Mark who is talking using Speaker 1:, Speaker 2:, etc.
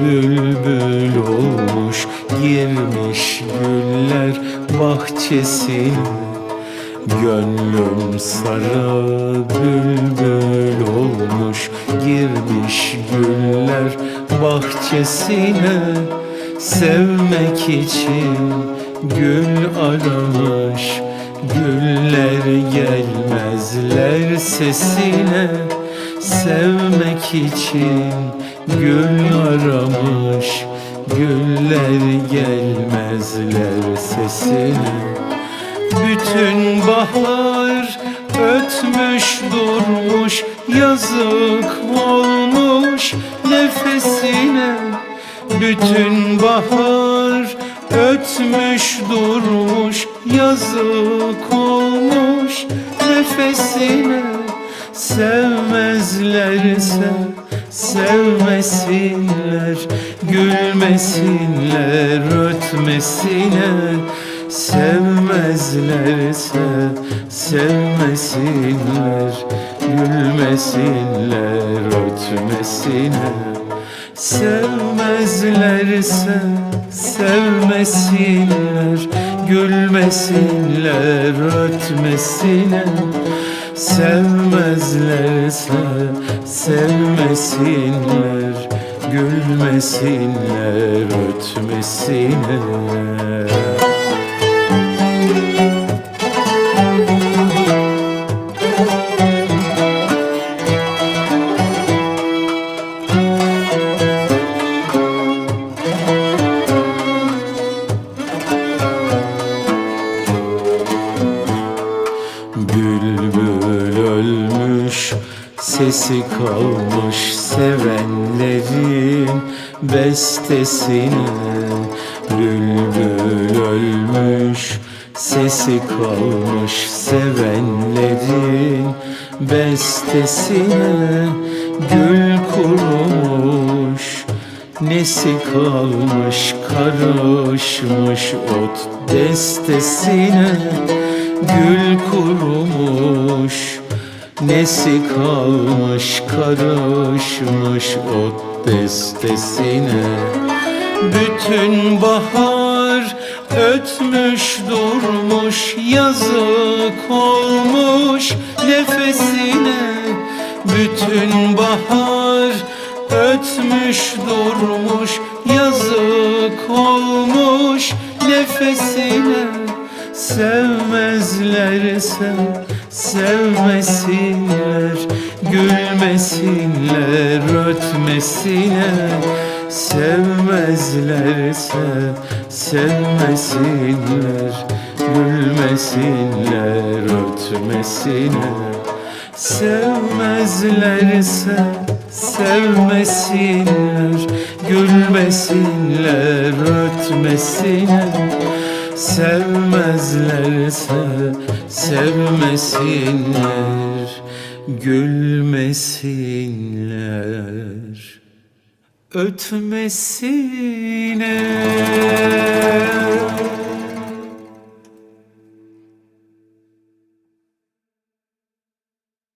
Speaker 1: bülbül olmuş Girmiş güller bahçesine. Gönlüm sarı bülbül olmuş Girmiş güller bahçesine. Sevmek için gül aramış Güller gelmezler sesine. Sevmek için gül aramış Güller gelmezler sesine. Bütün bahar ötmüş durmuş Yazık olmuş nefesine. Bütün bahar ötmüş durmuş Yazık olmuş nefesine Sevmezlerse sevmesinler Gülmesinler ötmesine Sevmezlerse sevmesinler Gülmesinler ötmesine Sevmezlerse sevmesinler Gülmesinler ötmesine Sevmezlerse sevmesinler Gülmesinler ötmesine Bülbül ölmüş, sesi kalmış sevenlerin bestesine. Bülbül ölmüş, sesi kalmış sevenlerin bestesine. Gül kurumuş, Nesi kalmış karışmış ot destesine Gül kurumuş Nesi kalmış karışmış ot destesine. Bütün bahar ötmüş durmuş Yazık olmuş nefesine. Bütün bahar ötmüş durmuş Yazık olmuş nefesine Sevmezlerse sevmesinler Gülmesinler ötmesine Sevmezlerse sevmesinler Gülmesinler ötmesine Sevmezlerse sevmesinler Gülmesinler ötmesine Sevmezlerse sevmesinler Gülmesinler. Ötmesine